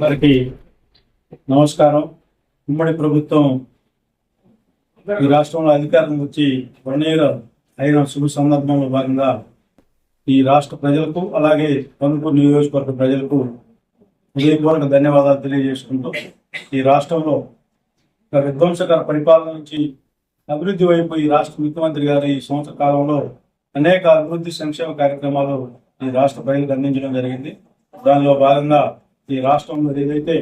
వారికి నమస్కారం. ఉమ్మడి ప్రభుత్వం ఈ రాష్ట్రంలో అధికారం వచ్చి వన్ అయిన శుభ సందర్భంలో భాగంగా ఈ రాష్ట్ర ప్రజలకు అలాగే పొందుపూరు నియోజకవర్గ ప్రజలకు హృదయపూర్వక ధన్యవాదాలు తెలియజేసుకుంటూ ఈ రాష్ట్రంలో ఒక విధ్వంసకర పరిపాలన నుంచి అభివృద్ధి వైపు ఈ రాష్ట్ర ముఖ్యమంత్రి గారు ఈ సంవత్సర కాలంలో అనేక అభివృద్ధి సంక్షేమ కార్యక్రమాలు ఈ రాష్ట్ర ప్రజలకు అందించడం జరిగింది. దానిలో భాగంగా ఈ రాష్ట్రంలో ఏదైతే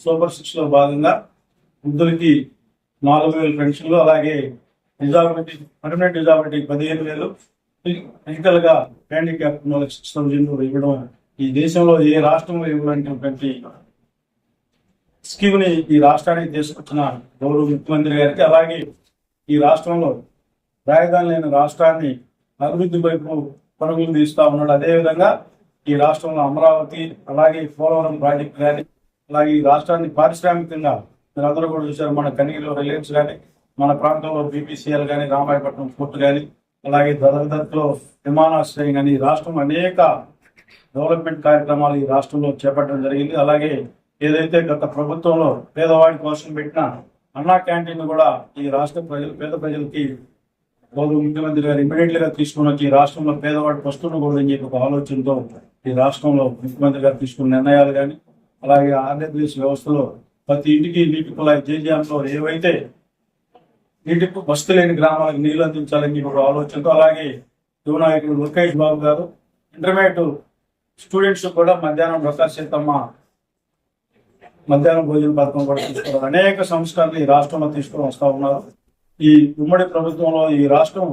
సూపర్ సిక్స్లో భాగంగా వృద్ధులకి నాలుగు వేల పెన్షన్లు అలాగే డిజాబిలిటీ పర్మనెంట్ డిజాబిలిటీ పదిహేను వేలు ఫిజికల్ హ్యాండిక్యాప్ వాళ్ళకి సిక్స్ థౌజండ్ ఇవ్వడం ఈ దేశంలో ఏ రాష్ట్రంలో ఇవ్వడానికి స్కీమ్ని ఈ రాష్ట్రానికి తీసుకొచ్చిన గౌరవ ముఖ్యమంత్రి గారికి అలాగే ఈ రాష్ట్రంలో రాజధాని లేని రాష్ట్రాన్ని అభివృద్ధి వైపు పరుగులు తీస్తా ఉన్నాడు. అదేవిధంగా ఈ రాష్ట్రంలో అమరావతి అలాగే పోలవరం ప్రాజెక్ట్ కానీ అలాగే ఈ రాష్ట్రాన్ని పారిశ్రామికంగా మీరు అందరూ కూడా చూశారు మన కనిగిలో రిలయన్స్ కానీ మన ప్రాంతంలో బీపీసీఎల్ కానీ రామాయపట్నం పోర్ట్ కానీ అలాగే దదర్దత్లో విమానాశ్రయం కానీ ఈ రాష్ట్రం అనేక డెవలప్మెంట్ కార్యక్రమాలు ఈ రాష్ట్రంలో చేపట్టడం జరిగింది. అలాగే ఏదైతే గత ప్రభుత్వంలో పేదవాడి కోసం పెట్టిన అన్నా క్యాంటీన్ కూడా ఈ రాష్ట్ర ప్రజలు పేద ప్రజలకి గౌరవ ముఖ్యమంత్రి గారు ఇమీడియట్గా తీసుకుని వచ్చి ఈ రాష్ట్రంలో పేదవాడి వస్తుండకూడదని చెప్పి ఒక ఆలోచనతో ఈ రాష్ట్రంలో ముఖ్యమంత్రి గారు తీసుకున్న నిర్ణయాలు కానీ అలాగే ఆంధ్రప్రదేశ్ వ్యవస్థలో ప్రతి ఇంటికి నీటి కుళాయి జేజీఎంలో ఏవైతే నీటి వస్తు లేని గ్రామాలకు నీళ్ళు అందించాలని చెప్పి ఒక ఆలోచనతో అలాగే యువ నాయకుడు లోకేష్ బాబు గారు ఇంటర్మీడియట్ స్టూడెంట్స్ కూడా మధ్యాహ్నం ప్రకాశ్ సీతమ్మ మధ్యాహ్నం భోజన పథకం కూడా తీసుకున్నారు. అనేక సంస్కరణలు ఈ రాష్ట్రంలో తీసుకుని వస్తూ ఉన్నారు. ఈ ఉమ్మడి ప్రభుత్వంలో ఈ రాష్ట్రం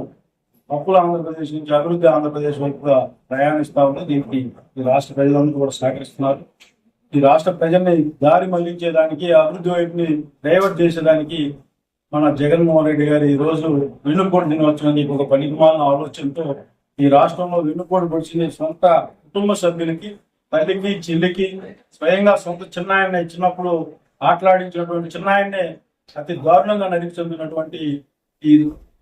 అప్పుల ఆంధ్రప్రదేశ్ నుంచి అభివృద్ధి ఆంధ్రప్రదేశ్ వైపుగా ప్రయాణిస్తా ఉంది. దీనికి ఈ రాష్ట్ర ప్రజలందరూ కూడా సహకరిస్తున్నారు. ఈ రాష్ట్ర ప్రజల్ని దారి మళ్ళించేదానికి అభివృద్ధి వైపుని డైవర్ట్ చేసేదానికి మన జగన్మోహన్ రెడ్డి గారు ఈ రోజు వెన్నుపోటు దినోత్సవం అని ఒక పనికిమాలిన ఆలోచనతో ఈ రాష్ట్రంలో వెన్నుపోటు పొడిచిన సొంత కుటుంబ సభ్యులకి తల్లికి చెల్లికి స్వయంగా సొంత చిన్నాయన్ని చిన్నప్పుడు ఆటలాడించినటువంటి చిన్నాయన్నే అతి దారుణంగా నరికి చెందినటువంటి ఈ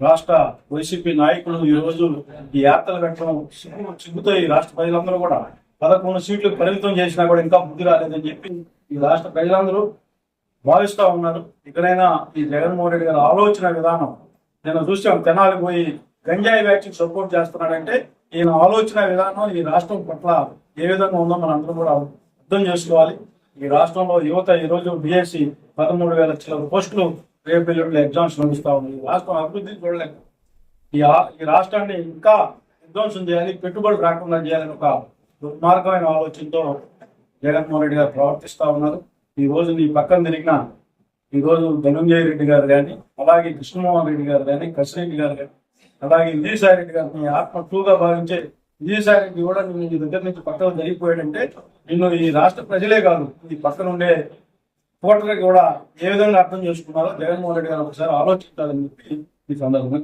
రాష్ట్ర వైసీపీ నాయకులు ఈ రోజు ఈ యాత్రలు పెట్టడం సిగ్గు సిగ్గుతో ఈ రాష్ట్ర ప్రజలందరూ కూడా పదకొండు సీట్లు పరిమితం చేసినా కూడా ఇంకా బుద్ధి రాలేదని చెప్పి ఈ రాష్ట్ర ప్రజలందరూ భావిస్తూ ఉన్నారు. ఇకనైనా ఈ జగన్మోహన్ రెడ్డి గారి ఆలోచన విధానం నేను చూసాం తెనాలి పోయి గంజాయి వ్యాక్సిన్ సపోర్ట్ చేస్తున్నాడంటే ఈయన ఆలోచన విధానం ఈ రాష్ట్రం పట్ల ఏ విధంగా ఉందో మనందరం కూడా అర్థం చేసుకోవాలి. ఈ రాష్ట్రంలో యువత ఈరోజు బిఎస్సి పదమూడు వేల చిల్లర పోస్టులు రేపు ఎల్లుండి ఎగ్జామ్స్ నడుస్తూ ఉంది. ఈ రాష్ట్రం అభివృద్ధి చూడలేక ఈ ఈ రాష్ట్రాన్ని ఇంకా విధ్వంసం చేయాలి పెట్టుబడులు రాకుండా చేయాలని ఒక దుర్మార్గమైన ఆలోచనతో జగన్మోహన్ రెడ్డి గారు ప్రవర్తిస్తూ ఉన్నారు. ఈ రోజు నీ పక్కన తిరిగిన ఈ రోజు రెడ్డి గారు కానీ అలాగే కృష్ణమోహన్ రెడ్డి గారు కానీ కసిరెడ్డి గారు కానీ అలాగే విజయసాయి రెడ్డి గారిని ఆత్మ టూగా భావించే విజయసాయి రెడ్డి కూడా నిన్ను నీ దగ్గర నుంచి పక్కన జరిగిపోయాడంటే నిన్ను ఈ రాష్ట్ర ప్రజలే కాదు ఈ పక్కన ఉండే ఓటర్లు కూడా ఏ విధంగా అర్థం చేసుకున్నారో జగన్మోహన్ రెడ్డి గారు ఒకసారి ఆలోచించాలని చెప్పి ఈ సందర్భంగా